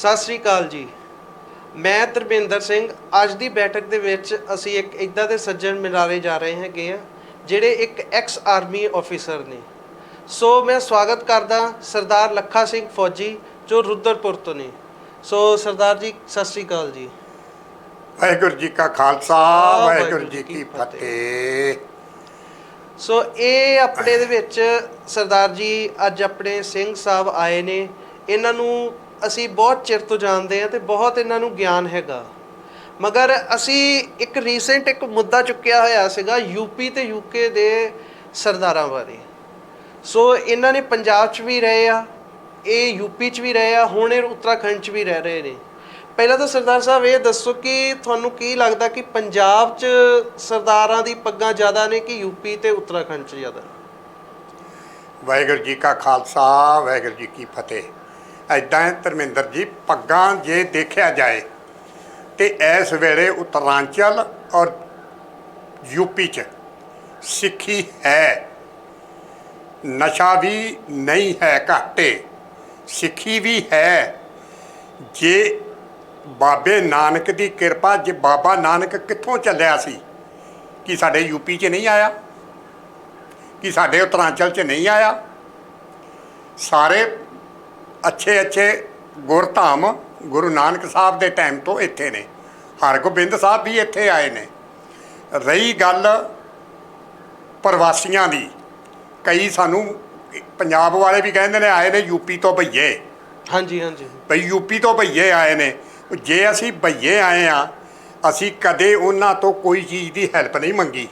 ਸਤਿ ਸ੍ਰੀ ਅਕਾਲ ਜੀ। ਮੈਂ ਧਰਮਿੰਦਰ ਸਿੰਘ। ਅੱਜ ਦੀ ਬੈਠਕ ਦੇ ਵਿੱਚ ਅਸੀਂ ਇੱਕ ਇਦਾਂ ਦੇ ਸੱਜਣ ਮਿਲਾਰੇ ਜਾ ਰਹੇ ਹੈਗੇ ਆ ਜਿਹੜੇ ਇੱਕ ਐਕਸ ਆਰਮੀ ਆਫੀਸਰ ਨੇ। ਸੋ ਮੈਂ ਸਵਾਗਤ ਕਰਦਾ ਸਰਦਾਰ ਲੱਖਾ ਸਿੰਘ ਫੌਜੀ ਜੋ ਰੁਦਰਪੁਰ ਤੋਂ ਨੇ। ਸੋ ਸਰਦਾਰ ਜੀ ਸਤਿ ਸ੍ਰੀ ਅਕਾਲ ਜੀ। ਵਾਹਿਗੁਰੂ ਜੀ ਕਾ ਖਾਲਸਾ ਵਾਹਿਗੁਰੂ ਜੀ ਕੀ ਫਤਿਹ। ਸੋ ਇਹ ਆਪਣੇ ਦੇ ਵਿੱਚ ਸਰਦਾਰ ਜੀ ਅੱਜ ਆਪਣੇ ਸਿੰਘ ਸਾਹਿਬ ਆਏ ਨੇ। ਇਹਨਾਂ ਨੂੰ ਅਸੀਂ ਬਹੁਤ ਚਿਰ ਤੋਂ ਜਾਣਦੇ ਹਾਂ ਤੇ ਬਹੁਤ ਇਹਨਾਂ ਨੂੰ ਗਿਆਨ ਹੈਗਾ। ਮਗਰ ਅਸੀਂ ਇੱਕ ਰੀਸੈਂਟ ਇੱਕ ਮੁੱਦਾ ਚੁੱਕਿਆ ਹੋਇਆ ਸੀਗਾ ਯੂਪੀ ਤੇ ਯੂਕੇ ਦੇ ਸਰਦਾਰਾਂ ਬਾਰੇ। ਸੋ ਇਹਨਾਂ ਨੇ ਪੰਜਾਬ 'ਚ ਵੀ ਰਹੇ ਆ, ਇਹ ਯੂਪੀ 'ਚ ਵੀ ਰਹੇ ਆ, ਹੁਣ ਇਹ ਉੱਤਰਾਖੰਡ 'ਚ ਵੀ ਰਹਿ ਰਹੇ ਨੇ। ਪਹਿਲਾਂ ਤਾਂ ਸਰਦਾਰ ਸਾਹਿਬ ਇਹ ਦੱਸੋ ਕਿ ਤੁਹਾਨੂੰ ਕੀ ਲੱਗਦਾ ਕਿ ਪੰਜਾਬ 'ਚ ਸਰਦਾਰਾਂ ਦੀ ਪੱਗਾਂ ਜ਼ਿਆਦਾ ਨੇ ਕਿ ਯੂਪੀ ਤੇ ਉੱਤਰਾਖੰਡ 'ਚ ਜ਼ਿਆਦਾ? ਵਾਹਿਗੁਰੂ ਜੀ ਕਾ ਖਾਲਸਾ, ਵਾਹਿਗੁਰੂ ਜੀ ਕੀ ਫਤਿਹ। ਐਦਾਂ ਹੈ ਧਰਮਿੰਦਰ ਜੀ, ਪੱਗਾਂ ਜੇ ਦੇਖਿਆ ਜਾਏ ਤੇ ਇਸ ਵੇਲੇ ਉਤਰਾਂਚਲ ਔਰ ਯੂਪੀ ਚ ਸਿੱਖੀ ਹੈ। ਨਸ਼ਾ ਵੀ ਨਹੀਂ ਹੈ ਘਾਟੇ, ਸਿੱਖੀ ਵੀ ਹੈ। ਜੇ ਬਾਬੇ ਨਾਨਕ ਦੀ ਕਿਰਪਾ, ਜੇ ਬਾਬਾ ਨਾਨਕ ਕਿੱਥੋਂ ਚੱਲਿਆ ਸੀ? ਕਿ ਸਾਡੇ ਯੂਪੀ 'ਚ ਨਹੀਂ ਆਇਆ? ਕਿ ਸਾਡੇ ਉੱਤਰਾਂਚਲ 'ਚ ਨਹੀਂ ਆਇਆ? ਸਾਰੇ ਅੱਛੇ ਅੱਛੇ ਗੁਰਧਾਮ ਗੁਰੂ ਨਾਨਕ ਸਾਹਿਬ ਦੇ ਟਾਈਮ ਤੋਂ ਇੱਥੇ ਨੇ। ਹਰਗੋਬਿੰਦ ਸਾਹਿਬ ਵੀ ਇੱਥੇ ਆਏ ਨੇ। ਰਹੀ ਗੱਲ ਪ੍ਰਵਾਸੀਆਂ ਦੀ। ਕਈ ਸਾਨੂੰ ਪੰਜਾਬ ਵਾਲੇ ਵੀ ਕਹਿੰਦੇ ਨੇ ਆਏ ਨੇ ਯੂਪੀ ਤੋਂ ਭਈਏ। ਹਾਂਜੀ ਹਾਂਜੀ। ਭਈ ਯੂਪੀ ਤੋਂ ਭਈਏ ਆਏ ਨੇ। ਜੇ ਅਸੀਂ ਭਈਏ ਆਏ ਆ ਅਸੀਂ ਕਦੇ ਉਹਨਾਂ ਤੋਂ ਕੋਈ ਚੀਜ਼ ਦੀ ਹੈਲਪ ਨਹੀਂ ਮੰਗੀ।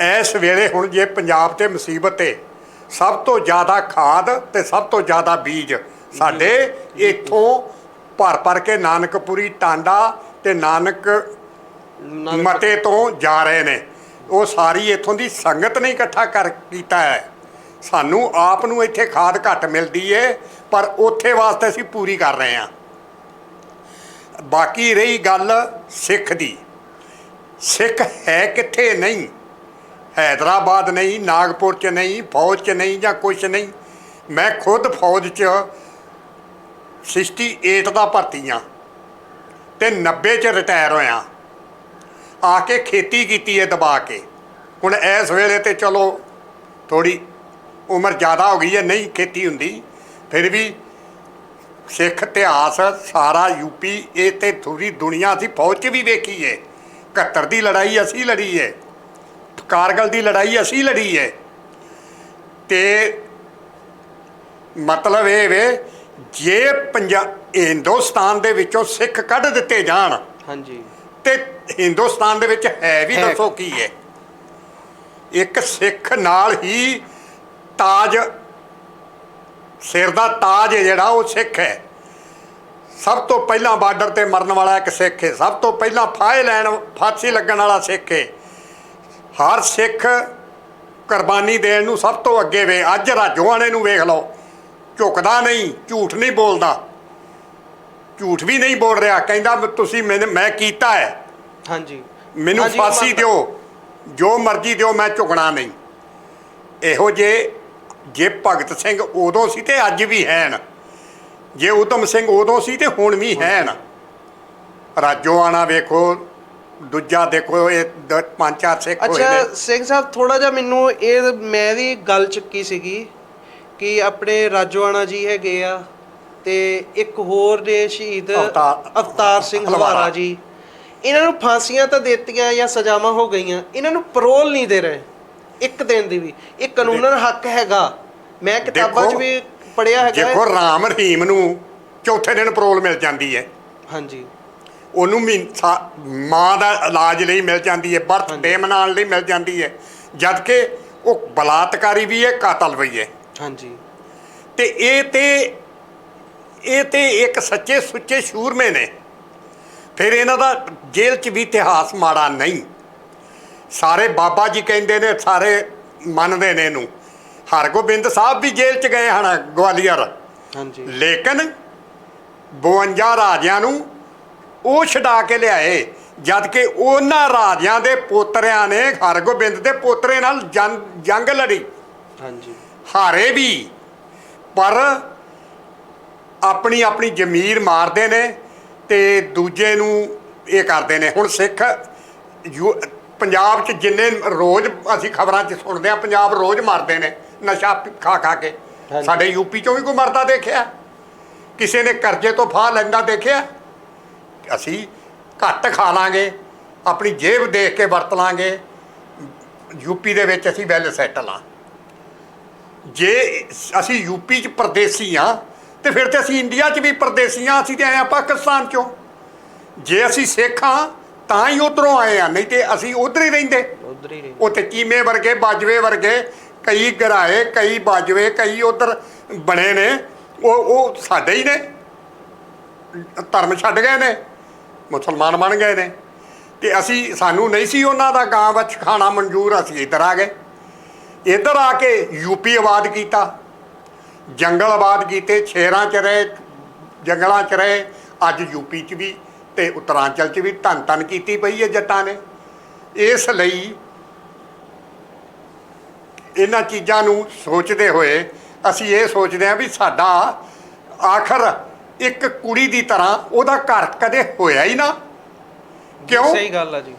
ਇਸ ਵੇਲੇ ਹੁਣ ਜੇ ਪੰਜਾਬ ਤੇ ਮੁਸੀਬਤ ਹੈ ਸਭ ਤੋਂ ਜ਼ਿਆਦਾ ਖਾਦ ਤੇ ਸਭ ਤੋਂ ਜ਼ਿਆਦਾ ਬੀਜ। ਸਾਡੇ ਇੱਥੋਂ ਭਰ ਭਰ ਕੇ ਨਾਨਕਪੁਰੀ ਟਾਂਡਾ ਤੇ ਨਾਨਕ ਮਤੇ ਤੋਂ ਜਾ ਰਹੇ ਨੇ। ਉਹ ਸਾਰੀ ਇੱਥੋਂ ਦੀ ਸੰਗਤ ਨੇ ਇਕੱਠਾ ਕਰ ਕੀਤਾ ਹੈ। ਸਾਨੂੰ ਆਪ ਨੂੰ ਇੱਥੇ ਖਾਦ ਘੱਟ ਮਿਲਦੀ ਏ ਪਰ ਉੱਥੇ ਵਾਸਤੇ ਅਸੀਂ ਪੂਰੀ ਕਰ ਰਹੇ ਹਾਂ। ਬਾਕੀ ਰਹੀ ਗੱਲ ਸਿੱਖ ਦੀ। ਸਿੱਖ ਹੈ ਕਿੱਥੇ? ਨਹੀਂ। ਹੈਦਰਾਬਾਦ ਨਹੀਂ, ਨਾਗਪੁਰ ਚ ਨਹੀਂ, ਫੌਜ ਚ ਨਹੀਂ ਜਾਂ ਕੁਛ ਨਹੀਂ। ਮੈਂ ਖੁਦ ਫੌਜ ਚ 68 ਦਾ ਭਰਤੀ ਹਾਂ ਤੇ 90 ਚ ਰਿਟਾਇਰ ਹੋਇਆ। ਆ ਕੇ ਖੇਤੀ ਕੀਤੀ ਹੈ ਦਬਾ ਕੇ। ਹੁਣ ਇਸ ਵੇਲੇ ਤੇ ਚਲੋ ਥੋੜੀ ਉਮਰ ਜ਼ਿਆਦਾ ਹੋ ਗਈ ਹੈ ਨਹੀਂ ਖੇਤੀ ਹੁੰਦੀ। ਫਿਰ ਵੀ ਸਿੱਖ ਇਤਿਹਾਸ ਸਾਰਾ ਯੂਪੀ ਇਹ ਤੇ ਥੋੜੀ ਦੁਨੀਆ ਸੀ ਫੌਜ 'ਚ ਵੀ ਵੇਖੀ ਹੈ 71 ਦੀ ਲੜਾਈ ਅਸੀਂ ਲੜੀ ਹੈ ਕਾਰਗਲ ਦੀ ਲੜਾਈ ਅਸੀਂ ਲੜੀ ਹੈ ਤੇ ਮਤਲਬ ਇਹ ਵੇ ਜੇ ਪੰਜਾਬ ਹਿੰਦੁਸਤਾਨ ਦੇ ਵਿੱਚੋਂ ਸਿੱਖ ਕੱਢ ਦਿੱਤੇ ਜਾਣ ਹਾਂਜੀ। ਤੇ ਹਿੰਦੁਸਤਾਨ ਦੇ ਵਿੱਚ ਹੈ ਵੀ। ਦੱਸੋ ਕੀ ਹੈ ਇੱਕ ਸਿੱਖ ਨਾਲ ਹੀ ਤਾਜ ਸਿਰ ਦਾ ਤਾਜ ਹੈ ਜਿਹੜਾ ਉਹ ਸਿੱਖ ਹੈ। ਸਭ ਤੋਂ ਪਹਿਲਾਂ ਬਾਰਡਰ ਤੇ ਮਰਨ ਵਾਲਾ ਇੱਕ ਸਿੱਖ ਹੈ ਸਭ ਤੋਂ ਪਹਿਲਾਂ ਫਾਹੇ ਲੈਣ ਫਾਂਸੀ ਲੱਗਣ ਵਾਲਾ ਸਿੱਖ ਹੈ ਹਰ ਸਿੱਖ ਕੁਰਬਾਨੀ ਦੇਣ ਨੂੰ ਸਭ ਤੋਂ ਅੱਗੇ ਵੇ ਅੱਜ ਰਾਜੋਆਣੇ ਨੂੰ ਵੇਖ ਲਓ। ਝੁਕਦਾ ਨਹੀਂ ਝੂਠ ਨਹੀਂ ਬੋਲਦਾ। ਝੂਠ ਵੀ ਨਹੀਂ ਬੋਲ ਰਿਹਾ ਕਹਿੰਦਾ ਤੁਸੀਂ ਮੈਂ ਕੀਤਾ ਹੈ। ਹਾਂਜੀ। ਮੈਨੂੰ ਫਾਂਸੀ। ਦਿਓ ਜੋ ਮਰਜ਼ੀ ਦਿਓ ਮੈਂ ਝੁਕਣਾ ਨਹੀਂ। ਇਹੋ ਜੇ ਜੇ ਭਗਤ ਸਿੰਘ ਉਦੋਂ ਸੀ ਤੇ ਅੱਜ ਵੀ ਹੈਨ। ਜੇ ਉਤਮ ਸਿੰਘ ਉਦੋਂ ਸੀ ਤੇ ਹੁਣ ਵੀ ਹੈਨ। ਰਾਜੋਆਣਾ ਵੇਖੋ ਦੂਜਾ ਦੇਖੋ ਇਹ ਦ- ਪੰਜ ਚਾਰ ਸਿੱਖ ਹੋਏ ਅੱਛਾ ਨੇ। ਸਿੰਘ ਸਾਹਿਬ ਥੋੜਾ ਜਿਹਾ ਮੈਨੂੰ ਇਹ ਮੈਂ ਵੀ ਗੱਲ ਚੁੱਕੀ ਸੀਗੀ ਕਿ ਆਪਣੇ ਰਾਜੋਆਣਾ ਜੀ ਹੈਗੇ ਆ ਤੇ ਇੱਕ ਹੋਰ ਨੇ ਸ਼ਹੀਦ ਅਵਤਾਰ- ਅਵਤਾਰ ਸਿੰਘ ਹਲਵਾਰਾ। ਹਵਾਰਾ ਜੀ। ਇਹਨਾਂ ਨੂੰ ਫਾਂਸੀਆਂ ਤਾਂ ਦਿੱਤੀਆਂ ਜਾਂ ਸਜ਼ਾਵਾਂ ਹੋ ਗਈਆਂ ਇਹਨਾਂ ਨੂੰ ਪਰੋਲ ਨਹੀਂ ਦੇ ਰਹੇ ਇੱਕ ਦਿਨ ਦੀ ਵੀ। ਇਹ ਕਾਨੂੰਨਨ ਹੱਕ ਹੈਗਾ। ਮੈਂ ਕਿਤਾਬਾਂ 'ਚ ਦੇਖੋ- ਵੀ ਪੜਿਆ ਹੈਗਾ। ਦੇਖੋ ਰਾਮ ਰਹੀਮ ਨੂੰ ਚੌਥੇ ਦਿਨ ਪਰੋਲ ਮਿਲ ਜਾਂਦੀ ਹੈ। ਹਾਂਜੀ। ਉਹਨੂੰ ਮਹੀਨ- ਸਾ- ਮਾਂ ਦਾ ਇਲਾਜ ਲਈ ਮਿਲ ਜਾਂਦੀ ਹੈ ਬਰਥ। ਡੇ ਮਨਾਉਣ ਲਈ ਮਿਲ ਜਾਂਦੀ ਹੈ ਜਦ ਕਿ ਉਹ ਬਲਾਤਕਾਰੀ ਵੀ ਹੈ ਕਾਤਲ ਵੀ ਹੈ। ਹਾਂਜੀ। ਤੇ ਇਹ ਤੇ ਇਹ ਤੇ ਇੱਕ ਸੱਚੇ ਸੁੱਚੇ ਸ਼ੂਰਮੇ ਨੇ। ਫਿਰ ਇਹਨਾਂ ਦਾ ਜੇਲ੍ਹ 'ਚ ਵੀ ਇਤਿਹਾਸ ਮਾੜਾ ਨਹੀਂ। ਸਾਰੇ ਬਾਬਾ ਜੀ ਕਹਿੰਦੇ ਨੇ ਸਾਰੇ ਮੰਨਦੇ ਨੇ ਇਹਨੂੰ। ਹਰਗੋਬਿੰਦ ਸਾਹਿਬ ਵੀ ਜੇਲ੍ਹ 'ਚ ਗਏ ਹਨ ਗਵਾਲੀਅਰ। ਹਾਂਜੀ। ਲੇਕਿਨ 52 ਰਾਜਿਆਂ ਨੂੰ ਉਹ ਛਡਾ ਕੇ ਲਿਆਏ ਜਦ ਕਿ ਉਹਨਾਂ ਰਾਜਿਆਂ ਦੇ ਪੋਤਰਿਆਂ ਨੇ ਹਰਗੋਬਿੰਦ ਦੇ ਪੋਤਰੇ ਨਾਲ ਜੰਗ ਲੜੀ। ਹਾਂਜੀ। ਹਾਰੇ ਵੀ ਪਰ ਆਪਣੀ ਆਪਣੀ ਜ਼ਮੀਰ ਮਾਰਦੇ ਨੇ ਤੇ ਦੂਜੇ ਨੂੰ ਇਹ ਕਰਦੇ ਨੇ। ਹੁਣ ਸਿੱਖ ਪੰਜਾਬ 'ਚ ਜਿੰਨੇ ਰੋਜ਼ ਅਸੀਂ ਖਬਰਾਂ 'ਚ ਸੁਣਦੇ ਆ ਪੰਜਾਬ ਰੋਜ਼ ਮਰਦੇ ਨੇ ਨਸ਼ਾ ਖਾ ਖਾ ਕੇ। ਸਾਡੇ ਯੂਪੀ 'ਚੋਂ ਵੀ ਕੋਈ ਮਰਦਾ ਦੇਖਿਆ? ਕਿਸੇ ਨੇ ਕਰਜ਼ੇ ਤੋਂ ਫਾਹ ਲੈਂਦਾ ਦੇਖਿਆ? ਅਸੀਂ ਘੱਟ ਖਾ ਲਾਂਗੇ ਆਪਣੀ ਜੇਬ ਦੇਖ ਕੇ ਵਰਤ ਲਾਂਗੇ ਯੂਪੀ ਦੇ ਵਿੱਚ ਅਸੀਂ ਵੈਲ ਸੈਟਲ ਆ ਜੇ ਅਸੀਂ ਯੂਪੀ 'ਚ ਪਰਦੇਸੀ ਆ ਤੇ ਫਿਰ ਤੇ ਅਸੀਂ ਇੰਡੀਆ 'ਚ ਵੀ ਪਰਦੇਸੀ ਆ ਅਸੀਂ ਤੇ ਆਏ ਆ ਪਾਕਿਸਤਾਨ 'ਚੋਂ। ਜੇ ਅਸੀਂ ਸਿੱਖ ਆ ਤਾਂ ਹੀ ਉਧਰੋਂ ਆਏ ਆ ਨਹੀਂ ਤੇ ਅਸੀਂ ਉਧਰ ਹੀ ਰਹਿੰਦੇ। ਉਧਰ ਹੀ ਰਹਿੰਦੇ। ਉੱਥੇ ਚੀਮੇ ਵਰਗੇ ਬਾਜਵੇ ਵਰਗੇ ਕਈ ਗਰਾਏ ਕਈ ਬਾਜਵੇ ਕਈ ਉਧਰ ਬਣੇ ਨੇ ਉਹ ਉਹ ਸਾਡੇ ਹੀ ਨੇ। ਧਰਮ ਛੱਡ ਗਏ ਨੇ। ਮੁਸਲਮਾਨ ਬਣ ਗਏ ਨੇ। ਤੇ ਅਸੀਂ, ਸਾਨੂੰ ਨਹੀਂ ਸੀ ਉਹਨਾਂ ਦਾ ਗਾਂ ਵਿੱਚ ਖਾਣਾ ਮਨਜ਼ੂਰ, ਅਸੀਂ ਇੱਧਰ ਆ ਗਏ। ਇੱਧਰ ਆ ਕੇ ਯੂਪੀ ਆਬਾਦ ਕੀਤਾ। ਜੰਗਲ ਆਬਾਦ ਕੀਤੇ ਸ਼ੇਰਾਂ 'ਚ ਰਹੇ, ਜੰਗਲਾਂ 'ਚ ਰਹੇ। ਅੱਜ ਯੂਪੀ 'ਚ ਵੀ ਤੇ ਉੱਤਰਾਂਚਲ 'ਚ ਵੀ ਧੰਨ ਧੰਨ ਕੀਤੀ ਪਈ ਹੈ ਜੱਟਾਂ ਨੇ। ਇਸ ਲਈ ਇਹਨਾਂ ਚੀਜ਼ਾਂ ਨੂੰ ਸੋਚਦੇ ਹੋਏ ਅਸੀਂ ਇਹ ਸੋਚਦੇ ਹਾਂ ਵੀ ਸਾਡਾ ਆਖਰ ਇੱਕ ਕੁੜੀ ਦੀ ਤਰ੍ਹਾਂ ਉਹਦਾ ਘਰ ਕਦੇ ਹੋਇਆ ਹੀ ਨਾ। ਕਿਉਂ? ਸਹੀ ਗੱਲ ਆ ਜੀ।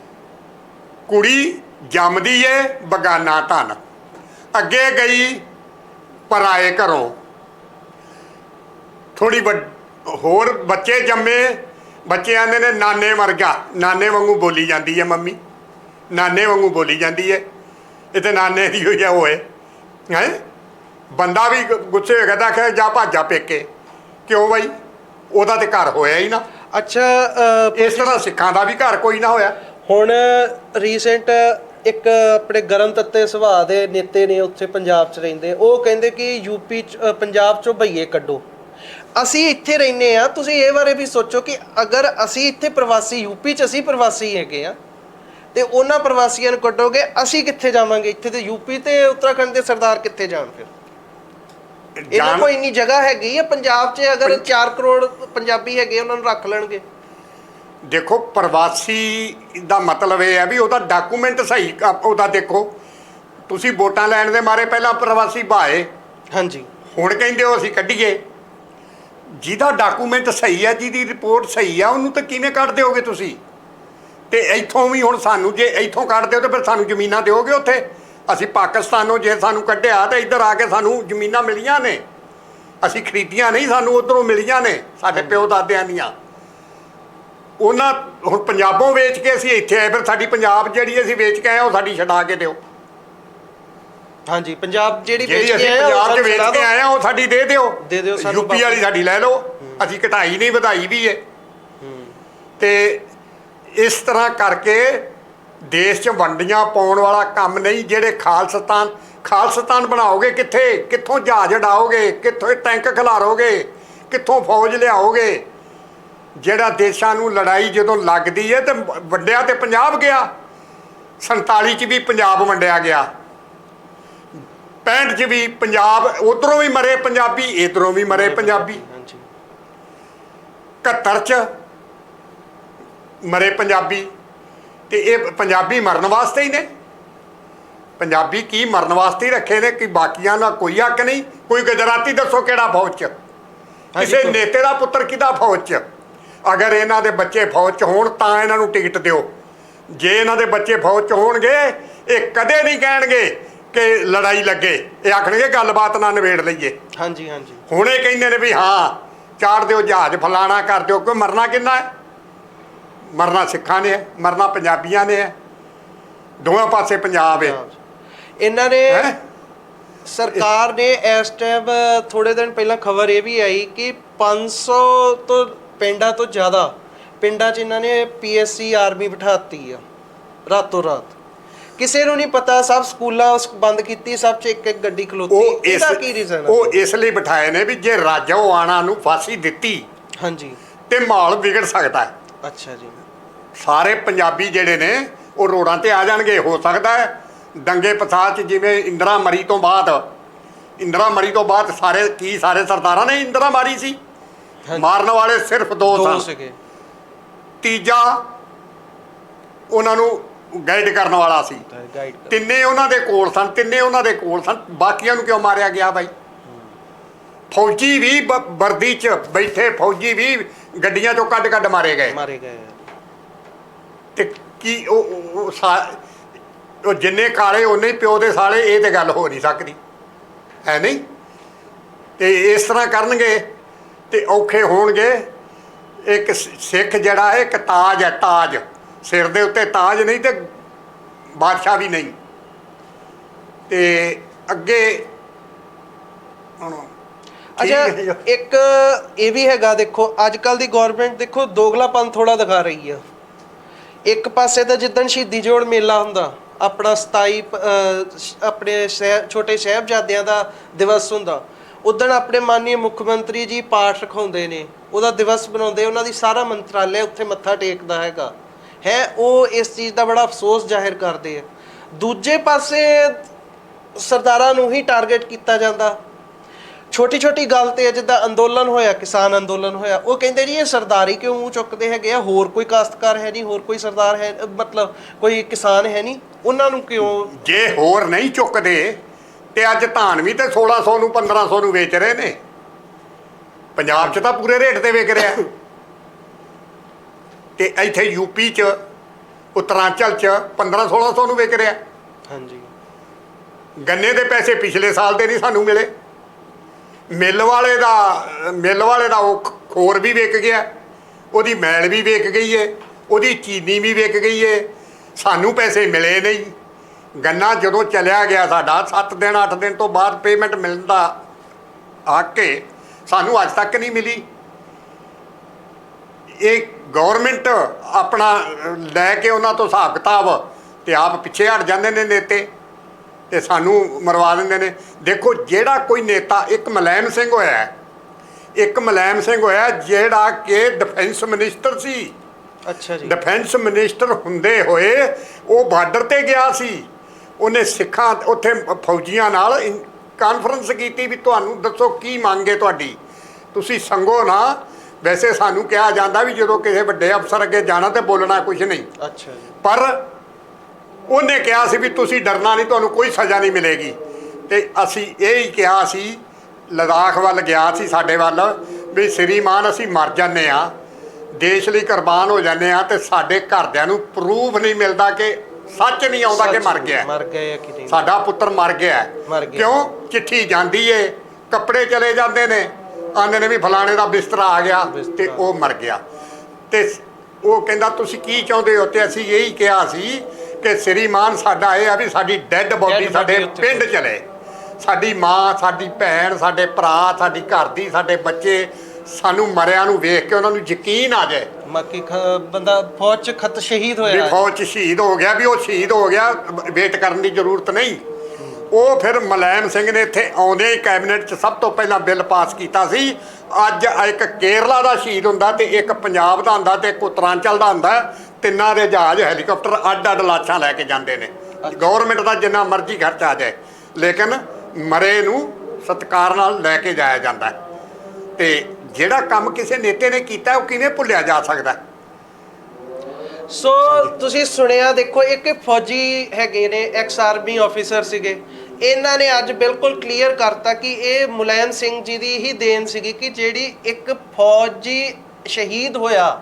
ਕੁੜੀ ਜੰਮਦੀ ਏ ਬਗਾਨਾ ਧਨ। ਅੱਗੇ ਗਈ ਪਰਾਏ ਘਰੋਂ। ਥੋੜੀ ਹੋਰ ਬੱਚੇ ਜੰਮੇ। ਬੱਚੇ ਆਂਦੇ ਨੇ ਨਾਨੇ ਵਰਗਾ। ਨਾਨੇ ਵਾਂਗੂ ਬੋਲੀ ਜਾਂਦੀ ਹੈ ਮੰਮੀ। ਨਾਨੇ ਵਾਂਗੂ ਬੋਲੀ ਜਾਂਦੀ ਹੈ ਇਹ ਤੇ ਨਾਨੇ ਦੀ ਹੋਈ ਆ ਹੋਏ ਹੈ? ਬੰਦਾ ਵੀ ਗੁੱਸੇ ਹੋ ਗਿਆ ਤਾਂ ਆਖਿਆ ਜਾ ਭਾਜਾ ਪੇਕੇ। ਕਿਉਂ ਬਾਈ? ਉਹਦਾ ਤੇ ਘਰ ਹੋਇਆ ਹੀ ਨਾ। ਅੱਛਾ ਇਸ ਤਰ੍ਹਾਂ ਸਿੱਖਾਂ ਦਾ ਵੀ ਘਰ ਕੋਈ ਨਾ ਹੋਇਆ। ਹੁਣ ਰੀਸੈਂਟ ਇੱਕ ਆਪਣੇ ਗਰਮ ਤੱਤੇ ਸੁਭਾਅ ਦੇ ਨੇਤੇ ਨੇ ਉੱਥੇ ਪੰਜਾਬ 'ਚ ਰਹਿੰਦੇ। ਉਹ ਕਹਿੰਦੇ ਕਿ ਯੂਪੀ 'ਚ ਅ, ਪੰਜਾਬ 'ਚੋਂ ਭਈਏ ਕੱਢੋ। ਅਸੀਂ ਇੱਥੇ ਰਹਿੰਦੇ ਆ ਤੁਸੀਂ ਇਹ ਬਾਰੇ ਵੀ ਸੋਚੋ ਕਿ ਅਗਰ ਅਸੀਂ ਇੱਥੇ ਪ੍ਰਵਾਸੀ ਯੂਪੀ 'ਚ ਅਸੀਂ ਪ੍ਰਵਾਸੀ ਹੈਗੇ ਆ ਤੇ ਉਹਨਾਂ ਪ੍ਰਵਾਸੀਆਂ ਨੂੰ ਕੱਢੋਗੇ ਅਸੀਂ ਕਿੱਥੇ ਜਾਵਾਂਗੇ? ਇੱਥੇ ਤੇ ਯੂਪੀ ਤੇ ਉੱਤਰਾਖੰਡ ਦੇ ਸਰਦਾਰ ਕਿੱਥੇ ਜਾਣ ਫਿਰ? ਇਹਨਾਂ ਕੋਲ ਇੰਨੀ ਜਗ੍ਹਾ ਹੈਗੀ ਆ ਪੰਜਾਬ 'ਚ ਅਗਰ 4 ਕਰੋੜ ਪੰਜਾਬੀ ਹੈਗੇ ਉਹਨਾਂ ਨੂੰ ਰੱਖ ਲੈਣਗੇ। ਦੇਖੋ ਪ੍ਰਵਾਸੀ ਦਾ ਮਤਲਬ ਇਹ ਹੈ ਵੀ ਉਹਦਾ ਡਾਕੂਮੈਂਟ ਸਹੀ ਉਹਦਾ ਦੇਖੋ। ਤੁਸੀਂ ਵੋਟਾਂ ਲੈਣ ਦੇ ਮਾਰੇ ਪਹਿਲਾਂ ਪ੍ਰਵਾਸੀ ਭਾਏ। ਹਾਂਜੀ। ਹੁਣ ਕਹਿੰਦੇ ਹੋ ਅਸੀਂ ਕੱਢੀਏ। ਜਿਹਦਾ ਡਾਕੂਮੈਂਟ ਸਹੀ ਹੈ ਜਿਹਦੀ ਰਿਪੋਰਟ ਸਹੀ ਆ ਉਹਨੂੰ ਤਾਂ ਕਿਵੇਂ ਕੱਢ ਦਿਓਗੇ ਤੁਸੀਂ? ਤੇ ਇੱਥੋਂ ਵੀ ਹੁਣ ਸਾਨੂੰ ਜੇ ਇੱਥੋਂ ਕੱਢ ਦਿਓ ਤਾਂ ਫਿਰ ਸਾਨੂੰ ਜ਼ਮੀਨਾਂ ਦਿਓਗੇ ਉੱਥੇ। ਅਸੀਂ ਪਾਕਿਸਤਾਨੋਂ ਜੇ ਸਾਨੂੰ ਕੱਢਿਆ ਤਾਂ ਇੱਧਰ ਆ ਕੇ ਸਾਨੂੰ ਜ਼ਮੀਨਾਂ ਮਿਲੀਆਂ ਨੇ। ਅਸੀਂ ਖਰੀਦੀਆਂ ਨਹੀਂ ਸਾਨੂੰ ਉਧਰੋਂ ਮਿਲੀਆਂ ਨੇ ਸਾਡੇ ਪਿਓ ਦਾਦਿਆਂ ਦੀਆਂ। ਉਹਨਾਂ ਹੁਣ ਪੰਜਾਬੋਂ ਵੇਚ ਕੇ ਅਸੀਂ ਇੱਥੇ ਆਏ ਫਿਰ ਸਾਡੀ ਪੰਜਾਬ ਜਿਹੜੀ ਅਸੀਂ ਵੇਚ ਕੇ ਆਏ ਉਹ ਸਾਡੀ ਛਡਾ ਕੇ ਦਿਓ। ਹਾਂਜੀ ਪੰਜਾਬ ਜਿਹੜੀ ਵੇਚ ਕੇ ਆਏ ਪੰਜਾਬ 'ਚ ਵੇਚ ਕੇ। ਆਏ ਆ ਉਹ ਸਾਡੀ ਦੇ ਦਿਓ। ਦੇ ਦਿਓ ਸਾਨੂੰ ਯੂਪੀ ਵਾਲੀ ਸਾਡੀ ਲੈ ਲਓ। ਅਸੀਂ ਘਟਾਈ ਨਹੀਂ ਵਧਾਈ ਵੀ ਏ। ਤੇ ਇਸ ਤਰ੍ਹਾਂ ਕਰਕੇ ਦੇਸ਼ 'ਚ ਵੰਡੀਆਂ ਪਾਉਣ ਵਾਲਾ ਕੰਮ ਨਹੀਂ ਜਿਹੜੇ ਖਾਲਸਤਾਨ ਖਾਲਸਤਾਨ ਬਣਾਓਗੇ ਕਿੱਥੇ? ਕਿੱਥੋਂ ਜਹਾਜ਼ ਉਡਾਓਗੇ? ਕਿੱਥੋਂ ਟੈਂਕ ਖਿਲਾਰੋਗੇ? ਕਿੱਥੋਂ ਫੌਜ ਲਿਆਓਗੇ? ਜਿਹੜਾ ਦੇਸ਼ਾਂ ਨੂੰ ਲੜਾਈ ਜਦੋਂ ਲੱਗਦੀ ਹੈ ਤੇ ਵੰਡਿਆ ਤੇ ਪੰਜਾਬ ਗਿਆ। 47 ਚ ਵੀ ਪੰਜਾਬ ਵੰਡਿਆ ਗਿਆ। 65 ਚ ਵੀ ਪੰਜਾਬ ਉਧਰੋਂ ਵੀ ਮਰੇ ਪੰਜਾਬੀ ਇਧਰੋਂ ਵੀ ਮਰੇ ਪੰਜਾਬੀ ਹਾਂਜੀ। 71 ਚ ਮਰੇ ਪੰਜਾਬੀ। ਤੇ ਇਹ ਪੰਜਾਬੀ ਮਰਨ ਵਾਸਤੇ ਹੀ ਨੇ। ਪੰਜਾਬੀ ਕੀ ਮਰਨ ਵਾਸਤੇ ਹੀ ਰੱਖੇ ਨੇ ਕਿ ਬਾਕੀਆਂ ਦਾ ਕੋਈ ਹੱਕ ਨਹੀਂ। ਕੋਈ ਗੁਜਰਾਤੀ ਦੱਸੋ ਕਿਹੜਾ ਫੌਜ ਚ? ਕਿਸੇ ਨੇਤੇ ਦਾ ਪੁੱਤਰ ਕਿਹਦਾ ਫੌਜ ਚ? ਅਗਰ ਇਹਨਾਂ ਦੇ ਬੱਚੇ ਫੌਜ ਚ ਹੋਣ ਤਾਂ ਇਹਨਾਂ ਨੂੰ ਟਿਕਟ ਦਿਓ। ਜੇ ਇਹਨਾਂ ਦੇ ਬੱਚੇ ਫੌਜ ਚ ਹੋਣਗੇ ਇਹ ਕਦੇ ਨਹੀਂ ਕਹਿਣਗੇ ਕਿ ਲੜਾਈ ਲੱਗੇ। ਇਹ ਆਖਣਗੇ ਗੱਲਬਾਤ ਨਾਲ ਨਿਬੇੜ ਲਈਏ। ਹਾਂਜੀ ਹਾਂਜੀ। ਹੁਣ ਇਹ ਕਹਿੰਦੇ ਨੇ ਵੀ ਹਾਂ ਚਾੜ ਦਿਓ ਜਹਾਜ਼ ਫਲਾਣਾ ਕਰ ਦਿਓ ਕੋਈ ਮਰਨਾ ਕਿੰਨਾ ਹੈ? ਮਰਨਾ ਸਿੱਖਾਂ ਨੇ ਹੈ ਮਰਨਾ ਪੰਜਾਬੀਆਂ ਨੇ ਹੈ ਦੋਵਾਂ ਪਾਸੇ ਪੰਜਾਬ ਹੈ ਇਹਨਾਂ ਨੇ ਹੈ? ਸਰਕਾਰ ਨੇ ਇਸ ਟਾਈਮ ਥੋੜੇ ਦਿਨ ਪਹਿਲਾਂ ਖਬਰ ਇਹ ਵੀ ਆਈ ਕਿ 500 ਤੋਂ ਪਿੰਡਾਂ ਤੋਂ ਜ਼ਿਆਦਾ ਪਿੰਡਾਂ 'ਚ ਇਹਨਾਂ ਨੇ ਪੀਐਸਸੀ ਆਰਮੀ ਬਿਠਾਤੀ ਆ ਰਾਤੋਂ ਰਾਤ। ਕਿਸੇ ਨੂੰ ਨਹੀਂ ਪਤਾ ਸਭ ਸਕੂਲਾਂ ਉਸ ਬੰਦ ਕੀਤੀ ਸਭ 'ਚ ਇੱਕ ਇੱਕ ਗੱਡੀ ਖਲੋਤੀ। ਉਹ ਇਸ ਇਹਦਾ ਕੀ ਰੀਜ਼ਨ ਉਹ ਇਸ ਲਈ ਬਿਠਾਏ ਨੇ ਵੀ ਜੇ ਰਾਜੋ ਆਣਾ ਨੂੰ ਫਾਂਸੀ ਦਿੱਤੀ ਹਾਂਜੀ। ਤੇ ਮਾਹੌਲ ਵਿਗੜ ਸਕਦਾ। ਹੈ ਅੱਛਾ ਜੀ। ਸਾਰੇ ਪੰਜਾਬੀ ਜਿਹੜੇ ਨੇ ਉਹ ਰੋਡਾਂ ਤੇ ਆ ਜਾਣਗੇ ਹੋ ਸਕਦਾ ਹੈ ਦੰਗੇ ਫਸਾਦ ਚ ਜਿਵੇਂ ਇੰਦਰਾ ਮਰੀ ਤੋਂ ਬਾਅਦ। ਇੰਦਰਾ ਮਰੀ ਤੋਂ ਬਾਅਦ ਸਾਰੇ ਕੀ ਸਾਰੇ ਸਰਦਾਰਾਂ ਨੇ ਇੰਦਰਾ ਮਾਰੀ ਸੀ। ਮਾਰਨ ਵਾਲੇ ਸਿਰਫ ਦੋ ਸਨ। ਤੀਜਾ ਉਹਨਾਂ ਨੂੰ ਗਾਈਡ ਕਰਨ ਵਾਲਾ ਸੀ। ਤਿੰਨੇ ਉਹਨਾਂ ਦੇ ਕੋਲ ਸਨ ਤਿੰਨੇ ਉਹਨਾਂ ਦੇ ਕੋਲ ਸਨ। ਬਾਕੀਆਂ ਨੂੰ ਕਿਉਂ ਮਾਰਿਆ ਗਿਆ ਬਾਈ? ਫੌਜੀ ਵੀ ਵਰਦੀ 'ਚ ਬੈਠੇ ਫੌਜੀ ਵੀ ਗੱਡੀਆਂ 'ਚੋਂ ਕੱਢ ਕੱਢ ਮਾਰੇ ਗਏ। ਮਾਰੇ ਗਏ। ਤੇ ਕੀ ਉਹ ਉਹ- ਉਹ ਸਾ- ਉਹ ਜਿੰਨੇ ਕਾਲੇ ਉਹਨੇ ਹੀ ਪਿਓ ਦੇ ਸਾਲੇ ਇਹ ਤੇ ਗੱਲ ਹੋ ਨਹੀਂ ਸਕਦੀ। ਹੈ ਨਹੀਂ? ਤੇ ਇਸ ਤਰ੍ਹਾਂ ਕਰਨਗੇ ਤੇ ਔਖੇ ਹੋਣਗੇ। ਇੱਕ ਸ- ਸਿੱਖ ਜਿਹੜਾ ਹੈ ਇੱਕ ਤਾਜ ਹੈ ਤਾਜ। ਸਿਰ ਦੇ ਉੱਤੇ ਤਾਜ ਨਹੀਂ ਤੇ ਬਾਦਸ਼ਾਹ ਵੀ ਨਹੀਂ। ਤੇ ਅੱਗੇ ਹੁਣ ਅੱਛਾ ਠੀਕ ਹੈ। ਇੱਕ ਇਹ ਵੀ ਹੈਗਾ ਦੇਖੋ ਅੱਜ ਕੱਲ ਦੀ ਗਵਰਨਮੈਂਟ ਦੇਖੋ ਦੋਗਲਾਪਨ ਥੋੜਾ ਦਿਖਾ ਰਹੀ ਆ। ਇੱਕ ਪਾਸੇ ਤਾਂ ਜਿੱਦਣ ਸ਼ਹੀਦੀ ਜੋੜ ਮੇਲਾ ਹੁੰਦਾ, ਆਪਣਾ 27 ਆਪਣੇ ਸਹਿ- ਛੋਟੇ ਸਾਹਿਬਜ਼ਾਦਿਆਂ ਦਾ ਦਿਵਸ ਹੁੰਦਾ, ਉਦਣ ਆਪਣੇ ਮਾਨਨੀय ਮੁੱਖ ਮੰਤਰੀ ਜੀ ਪਾਠ ਰਖਾਉਂਦੇ ਨੇ, ਉਹਦਾ ਦਿਵਸ ਬਣਾਉਂਦੇ ਉਹਨਾਂ ਦੀ ਸਾਰਾ ਮੰਤਰਾਲੇ ਉੱਥੇ ਮੱਥਾ ਟੇਕਦਾ ਹੈਗਾ। ਹੈ, ਉਹ ਇਸ ਚੀਜ਼ ਦਾ ਬੜਾ ਅਫਸੋਸ ਜ਼ਾਹਿਰ ਕਰਦੇ ਆ। ਦੂਜੇ ਪਾਸੇ ਸਰਦਾਰਾਂ ਨੂੰ ਹੀ ਟਾਰਗੇਟ ਕੀਤਾ ਜਾਂਦਾ ਛੋਟੀ ਛੋਟੀ ਗੱਲ ਤੇ ਜਿੱਦਾਂ ਅੰਦੋਲਨ ਹੋਇਆ ਕਿਸਾਨ ਅੰਦੋਲਨ ਹੋਇਆ ਉਹ ਕਹਿੰਦੇ ਜੀ ਇਹ ਸਰਦਾਰੀ ਕਿਉਂ ਮੂੰਹ ਚੁੱਕਦੇ ਹੈਗੇ ਆ? ਹੋਰ ਕੋਈ ਕਾਸ਼ਤਕਾਰ ਹੈ ਨਹੀਂ ਹੋਰ ਕੋਈ ਸਰਦਾਰ ਹੈ ਮਤਲਬ ਕੋਈ ਕਿਸਾਨ ਹੈ ਨਹੀਂ ਉਹਨਾਂ ਨੂੰ ਕਿਉਂ? ਜੇ ਹੋਰ ਨਹੀਂ ਚੁੱਕਦੇ ਤੇ ਅੱਜ ਧਾਨ ਵੀ ਤੇ 1600 ਨੂੰ 1500 ਨੂੰ ਵੇਚ ਰਹੇ ਨੇ। ਪੰਜਾਬ 'ਚ ਤਾਂ ਪੂਰੇ ਰੇਟ ਤੇ ਵਿਕ ਰਿਹਾ। ਤੇ ਇੱਥੇ ਯੂਪੀ 'ਚ ਉੱਤਰਾਂਚਲ 'ਚ 15 1600 ਨੂੰ ਵਿਕ ਰਿਹਾ। ਹਾਂਜੀ। ਗੰਨੇ ਦੇ ਪੈਸੇ ਪਿਛਲੇ ਸਾਲ ਦੇ ਨਹੀਂ ਸਾਨੂੰ ਮਿਲੇ। ਮਿੱਲ ਵਾਲੇ ਦਾ, ਮਿੱਲ ਵਾਲੇ ਦਾ ਉਹ ਖੋਰ ਵੀ ਵਿਕ ਗਿਆ, ਉਹਦੀ ਮੈਲ ਵੀ ਵਿਕ ਗਈ ਏ, ਉਹਦੀ ਚੀਨੀ ਵੀ ਵਿਕ ਗਈ ਏ, ਸਾਨੂੰ ਪੈਸੇ ਮਿਲੇ ਨਹੀਂ। ਗੰਨਾ ਜਦੋਂ ਚਲਿਆ ਗਿਆ ਸਾਡਾ 7 ਦਿਨ 8 ਦਿਨ ਤੋਂ ਬਾਅਦ ਪੇਮੈਂਟ ਮਿਲਣ ਦਾ ਆ ਕੇ ਸਾਨੂੰ ਅੱਜ ਤੱਕ ਨਹੀਂ ਮਿਲੀ। ਇਹ ਗਵਰਨਮੈਂਟ ਆਪਣਾ ਲੈ ਕੇ ਉਹਨਾਂ ਤੋਂ ਹਿਸਾਬ ਕਿਤਾਬ ਤੇ ਆਪ ਪਿੱਛੇ ਹਟ ਜਾਂਦੇ ਨੇ ਨੇਤੇ। ਤੇ ਸਾਨੂੰ ਮਰਵਾ ਦਿੰਦੇ ਨੇ। ਦੇਖੋ ਜਿਹੜਾ ਕੋਈ ਨੇਤਾ ਇੱਕ ਮਲੈਮ ਸਿੰਘ ਹੋਇਆ ਇੱਕ ਮਲੈਮ ਸਿੰਘ ਹੋਇਆ ਜਿਹੜਾ ਕਿ ਡਿਫੈਂਸ ਮਿਨਿਸਟਰ ਸੀ। ਅੱਛਾ ਜੀ। ਡਿਫੈਂਸ ਮਿਨਿਸਟਰ ਹੁੰਦੇ ਹੋਏ ਉਹ ਬਾਰਡਰ ਤੇ ਗਿਆ ਸੀ। ਉਹਨੇ ਸਿੱਖਾਂ ਉੱਥੇ ਫੌਜੀਆਂ ਨਾਲ ਕਾਨਫਰੰਸ ਕੀਤੀ ਵੀ ਤੁਹਾਨੂੰ ਦੱਸੋ ਕੀ ਮੰਗੇ ਤੁਹਾਡੀ। ਤੁਸੀਂ ਸੰਗੋ ਨਾ। ਵੈਸੇ ਸਾਨੂੰ ਕਿਹਾ ਜਾਂਦਾ ਵੀ ਜਦੋਂ ਕਿਸੇ ਵੱਡੇ ਅਫਸਰ ਅੱਗੇ ਜਾਣਾ ਤੇ ਬੋਲਣਾ ਕੁਝ ਨਹੀਂ। ਅੱਛਾ ਜੀ। ਪਰ ਉਹਨੇ ਕਿਹਾ ਸੀ ਵੀ ਤੁਸੀਂ ਡਰਨਾ ਨਹੀਂ ਤੁਹਾਨੂੰ ਕੋਈ ਸਜ਼ਾ ਨਹੀਂ ਮਿਲੇਗੀ। ਤੇ ਅਸੀਂ ਇਹ ਹੀ ਕਿਹਾ ਸੀ ਲਦਾਖ ਵੱਲ ਗਿਆ ਸੀ ਸਾਡੇ ਵੱਲ ਵੀ ਸ੍ਰੀਮਾਨ ਅਸੀਂ ਮਰ ਜਾਂਦੇ ਆ ਦੇਸ਼ ਲਈ ਕੁਰਬਾਨ ਹੋ ਜਾਂਦੇ ਆ ਤੇ ਸਾਡੇ ਘਰਦਿਆਂ ਨੂੰ ਪ੍ਰੂਫ ਨਹੀਂ ਮਿਲਦਾ ਕਿ ਸੱਚ ਨਹੀਂ ਆਉਂਦਾ ਕਿ ਮਰ ਗਿਆ। ਮਰ ਗਏ ਆ ਕਿ ਨਹੀਂ ਸਾਡਾ ਪੁੱਤਰ ਮਰ ਗਿਆ। ਕਿਉਂ? ਚਿੱਠੀ ਜਾਂਦੀ ਏ ਕੱਪੜੇ ਚਲੇ ਜਾਂਦੇ ਨੇ। ਆਂਦੇ ਨੇ ਵੀ ਫਲਾਣੇ ਦਾ ਬਿਸਤਰਾ ਆ ਗਿਆ। ਤੇ ਉਹ ਮਰ ਗਿਆ। ਤੇ ਉਹ ਕਹਿੰਦਾ ਤੁਸੀਂ ਕੀ ਚਾਹੁੰਦੇ ਹੋ? ਤੇ ਅਸੀਂ ਇਹੀ ਕਿਹਾ ਸੀ ਕਿ ਸ੍ਰੀਮਾਨ ਸਾਡਾ ਇਹ ਆ ਵੀ ਸਾਡੀ ਡੈੱਡ ਬੋਡੀ Dead ਸਾਡੇ body ਉੱਥੇ ਪਿੰਡ ਚਲੇ। ਸਾਡੀ ਮਾਂ ਸਾਡੀ ਭੈਣ ਸਾਡੇ ਭਰਾ ਸਾਡੀ ਘਰ ਦੀ ਸਾਡੇ ਬੱਚੇ ਸਾਨੂੰ ਮਰਿਆਂ ਨੂੰ ਵੇਖ ਕੇ ਉਹਨਾਂ ਨੂੰ ਯਕੀਨ ਆ ਜਾਏ। ਮੱਕੀ ਖ- ਬੰਦਾ ਫੌਜ ਚ ਖਤ ਸ਼ਹੀਦ ਵੀ ਹੋਇਆ ਫੌਜ 'ਚ ਸ਼ਹੀਦ ਹੋ ਗਿਆ ਵੀ ਉਹ ਸ਼ਹੀਦ ਹੋ ਗਿਆ ਵੇਟ ਕਰਨ ਦੀ ਜ਼ਰੂਰਤ ਨਹੀਂ। ਉਹ ਫਿਰ ਮਲੈਮ ਸਿੰਘ ਨੇ ਇੱਥੇ ਆਉਂਦੇ ਹੀ ਕੈਬਨਿਟ 'ਚ ਸਭ ਤੋਂ ਪਹਿਲਾਂ ਬਿੱਲ ਪਾਸ ਕੀਤਾ ਸੀ। ਅੱਜ ਇੱਕ ਕੇਰਲਾ ਦਾ ਸ਼ਹੀਦ ਹੁੰਦਾ ਤੇ ਇੱਕ ਪੰਜਾਬ ਦਾ ਹੁੰਦਾ ਤੇ ਇੱਕ ਉੱਤਰਾਂਚਲ ਦਾ ਹੁੰਦਾ। ਤਿੰਨਾਂ ਦੇ ਜਹਾਜ਼, ਹੈਲੀਕਾਪਟਰ ਅੱਡ ਅੱਡ ਲਾਸ਼ਾਂ ਲੈ ਕੇ ਜਾਂਦੇ ਨੇ। ਗਵਰਨਮੈਂਟ ਦਾ ਜਿੰਨਾ ਮਰਜ਼ੀ ਖਰਚ ਆ ਜਾਏ, ਲੇਕਿਨ ਮਰੇ ਨੂੰ ਸਤਿਕਾਰ ਨਾਲ ਲੈ ਕੇ ਜਾਇਆ ਜਾਂਦਾ ਤੇ ਜਿਹੜਾ ਕੰਮ ਕਿਸੇ ਨੇਤੇ ਨੇ ਕੀਤਾ, ਉਹ ਕਿਵੇਂ ਭੁੱਲਿਆ ਜਾ ਸਕਦਾ ਸੋ, ਤੁਸੀਂ ਸੁਣਿਆ, ਦੇਖੋ, ਇੱਕ ਫੌਜੀ ਹੈਗੇ ਨੇ ਐਕਸ ਆਰਮੀ ਆਫੀਸਰ ਸੀਗੇ। ਇਹਨਾਂ ਨੇ ਅੱਜ ਬਿਲਕੁਲ ਕਲੀਅਰ ਕਰਤਾ ਕਿ ਇਹ ਮੁਲਾਇਮ ਸਿੰਘ ਜੀ ਦੀ ਹੀ ਦੇਣ ਸੀਗੀ ਕਿ ਜਿਹੜੀ ਇੱਕ ਫੌਜੀ ਸ਼ਹੀਦ ਹੋਇਆ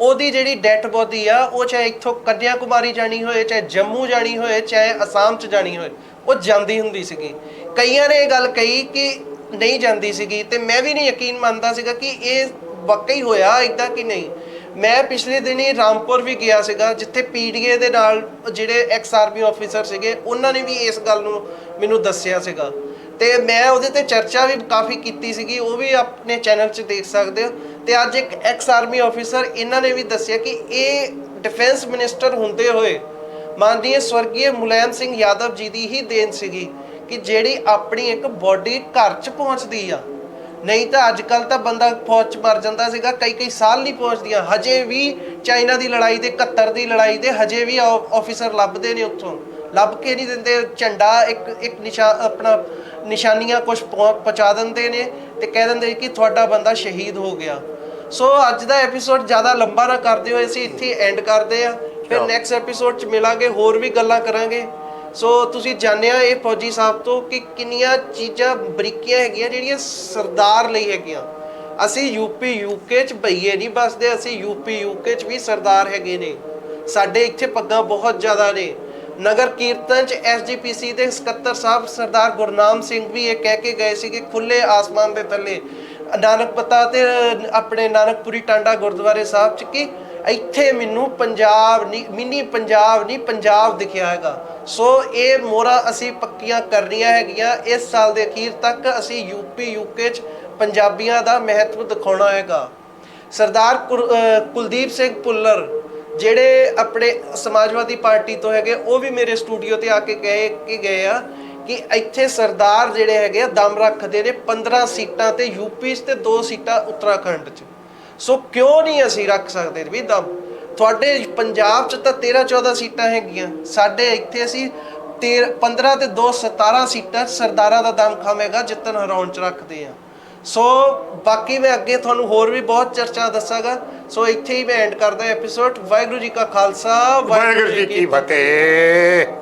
ਉਹਦੀ ਜਿਹੜੀ ਡੈਥ ਬੋਡੀ ਆ, ਉਹ ਚਾਹੇ ਇੱਥੋਂ ਕੰਨਿਆ ਕੁਮਾਰੀ ਜਾਣੀ ਹੋਏ, ਚਾਹੇ ਜੰਮੂ ਜਾਣੀ ਹੋਏ, ਚਾਹੇ ਅਸਾਮ ਚ ਜਾਣੀ ਹੋਏ, ਉਹ ਜਾਂਦੀ ਹੁੰਦੀ ਸੀਗੀ। ਕਈਆਂ ਨੇ ਇਹ ਗੱਲ ਕਹੀ ਕਿ ਨਹੀਂ ਜਾਂਦੀ ਸੀਗੀ ਤੇ ਮੈਂ ਵੀ ਨਹੀਂ ਯਕੀਨ ਮੰਨਦਾ ਸੀਗਾ ਕਿ ਇਹ ਵਾਕਈ ਹੋਇਆ ਇਦਾਂ ਕਿ ਨਹੀਂ। ਮੈਂ ਪਿਛਲੇ ਦਿਨੀ ਰਾਮਪੁਰ ਵੀ ਗਿਆ ਸੀਗਾ, ਜਿੱਥੇ ਪੀਡੀਏ ਦੇ ਨਾਲ ਜਿਹੜੇ ਐਕਸ ਆਰਮੀ ਆਫੀਸਰ ਸੀਗੇ, ਉਹਨਾਂ ਨੇ ਵੀ ਇਸ ਗੱਲ ਨੂੰ ਮੈਨੂੰ ਦੱਸਿਆ ਸੀਗਾ। ਤੇ ਮੈਂ ਉਹਦੇ ਤੇ ਚਰਚਾ ਵੀ ਕਾਫੀ ਕੀਤੀ ਸੀਗੀ, ਉਹ ਵੀ ਆਪਣੇ ਚੈਨਲ 'ਚ ਦੇਖ ਸਕਦੇ ਹੋ। ਤੇ ਅੱਜ ਇੱਕ ਐਕਸ ਆਰਮੀ ਆਫੀਸਰ ਇਹਨਾਂ ਨੇ ਵੀ ਦੱਸਿਆ ਕਿ ਇਹ ਡਿਫੈਂਸ ਮਿਨਿਸਟਰ ਹੁੰਦੇ ਹੋਏ ਮਾਨਨੀय ਸਵਰਗੀय ਮੁਲਾਇਮ ਸਿੰਘ ਯਾਦਵ ਜੀ ਦੀ ਹੀ ਦੇਣ ਸੀਗੀ ਕਿ ਜਿਹੜੀ ਆਪਣੀ ਇੱਕ ਬੋਡੀ ਘਰ 'ਚ ਪਹੁੰਚਦੀ ਆ। ਨਹੀਂ ਤਾਂ ਅੱਜ ਕੱਲ ਤਾਂ ਬੰਦਾ ਫੌਜ 'ਚ ਮਰ ਜਾਂਦਾ ਸੀਗਾ ਕਈ ਕਈ ਸਾਲ ਨਹੀਂ ਪਹੁੰਚਦੀਆਂ। ਹਜੇ ਵੀ ਚਾਈਨਾ ਦੀ ਲੜਾਈ ਦੇ 71 ਦੀ ਲੜਾਈ ਦੇ, ਹਜੇ ਵੀ ਆਫੀਸਰ ਲੱਭਦੇ ਨੇ ਉੱਥੋਂ। ਲੱਭ ਕੇ ਨਹੀਂ ਦਿੰਦੇ, ਝੰਡਾ ਇੱਕ ਇੱਕ ਨਿਸ਼ਾਨ ਆਪਣਾ ਨਿਸ਼ਾਨੀਆਂ ਕੁਝ ਪਹੁੰਚਾ ਦਿੰਦੇ ਨੇ ਤੇ ਕਹਿ ਦਿੰਦੇ ਕਿ ਤੁਹਾਡਾ ਬੰਦਾ ਸ਼ਹੀਦ ਹੋ ਗਿਆ। ਸੋ ਅੱਜ ਦਾ ਐਪੀਸੋਡ ਜ਼ਿਆਦਾ ਲੰਬਾ ਨਾ ਕਰਦੇ ਹੋਏ ਅਸੀਂ ਇੱਥੇ ਐਂਡ ਕਰਦੇ ਆ ਫਿਰ। ਨੈਕਸਟ ਐਪੀਸੋਡ 'ਚ ਮਿਲਾਂਗੇ ਹੋਰ ਵੀ ਗੱਲਾਂ ਕਰਾਂਗੇ। ਸੋ ਤੁਸੀਂ ਜਾਣਿਆ ਇਹ ਫੌਜੀ ਸਾਹਿਬ ਤੋਂ ਕਿ ਕਿੰਨੀਆਂ ਚੀਜ਼ਾਂ ਬਰੀਕੀਆਂ ਹੈਗੀਆਂ ਜਿਹੜੀਆਂ ਸਰਦਾਰ ਲਈ ਹੈਗੀਆਂ। ਅਸੀਂ ਯੂਪੀ ਯੂਕੇ ਚ ਬਈਏ ਨਹੀਂ ਬਸਦੇ ਅਸੀਂ ਯੂਪੀ ਯੂਕੇ ਚ ਵੀ ਸਰਦਾਰ ਹੈਗੇ ਨੇ। ਸਾਡੇ ਇੱਥੇ ਪੱਗਾਂ ਬਹੁਤ ਜ਼ਿਆਦਾ ਨੇ। ਨਗਰ ਕੀਰਤਨ ਚ ਐਸਜੀਪੀਸੀ ਦੇ ਸਕੱਤਰ ਸਾਹਿਬ ਸਰਦਾਰ ਗੁਰਨਾਮ ਸਿੰਘ ਵੀ ਇਹ ਕਹਿ ਕੇ ਗਏ ਸੀ ਕਿ ਖੁੱਲੇ ਆਸਮਾਨ ਦੇ ਥੱਲੇ ਨਾਨਕਪਤਾ ਤੇ ਆਪਣੇ ਨਾਨਕਪੁਰੀ ਟਾਂਡਾ ਗੁਰਦੁਆਰੇ ਸਾਹਿਬ ਚ ਕਿ ਇੱਥੇ ਮੈਨੂੰ ਪੰਜਾਬ ਨਹੀਂ, ਮਿੰਨੀ ਪੰਜਾਬ ਨਹੀਂ, ਪੰਜਾਬ ਦਿਖਿਆ ਹੈਗਾ। ਸੋ ਇਹ ਮੋਰਾ ਅਸੀਂ ਪੱਕੀਆਂ ਕਰਨੀਆਂ ਹੈਗੀਆਂ। ਇਸ ਸਾਲ ਦੇ ਅਖੀਰ ਤੱਕ ਅਸੀਂ ਯੂਪੀ ਯੂਕੇ ਚ ਪੰਜਾਬੀਆਂ ਦਾ ਮਹੱਤਵ ਦਿਖਾਉਣਾ ਹੈਗਾ। ਸਰਦਾਰ ਕੁਰ- ਕੁਲਦੀਪ ਸਿੰਘ ਪੁੱਲਰ ਜਿਹੜੇ ਆਪਣੇ ਸਮਾਜਵਾਦੀ ਪਾਰਟੀ ਤੋਂ ਹੈਗੇ, ਉਹ ਵੀ ਮੇਰੇ ਸਟੂਡੀਓ ਤੇ ਆ ਕੇ ਗਏ, ਕਿ ਗਏ ਆ, ਕਿ ਇੱਥੇ ਸਰਦਾਰ ਜਿਹੜੇ ਹੈਗੇ ਆ, ਦਮ ਰੱਖਦੇ ਨੇ 15 ਸੀਟਾਂ ਤੇ ਯੂਪੀ 'ਚ ਤੇ 2 ਸੀਟਾਂ ਉੱਤਰਾਖੰਡ 'ਚ। ਸੋ ਕਿਉਂ ਨਹੀਂ ਅਸੀਂ ਰੱਖ ਸਕਦੇ ਵੀ ਦਮ? ਤੁਹਾਡੇ ਪੰਜਾਬ 'ਚ ਤਾਂ 13 14 ਸੀਟਾਂ ਹੈਗੀਆਂ। ਸਾਡੇ ਇੱਥੇ ਅਸੀਂ 13 15 ਤੇ 2 17 ਸੀਟਾਂ ਸਰਦਾਰਾਂ ਦਾ ਦਮ ਖਾਵੇਗਾ ਜਿੱਤਨ ਹਰਾਉਣ 'ਚ ਰੱਖਦੇ ਆ। ਸੋ ਬਾਕੀ ਮੈਂ ਅੱਗੇ ਤੁਹਾਨੂੰ ਹੋਰ ਵੀ ਬਹੁਤ ਚਰਚਾ ਦੱਸਾਂਗਾ। ਸੋ ਇੱਥੇ ਹੀ ਮੈਂ ਐਂਡ ਕਰਦਾ ਐਪੀਸੋਡ ਵਾਹਿਗੁਰੂ ਜੀ ਕਾ ਖਾਲਸਾ ਵਾਹਿਗੁਰੂ ਜੀ ਕੀ ਫਤਿਹ।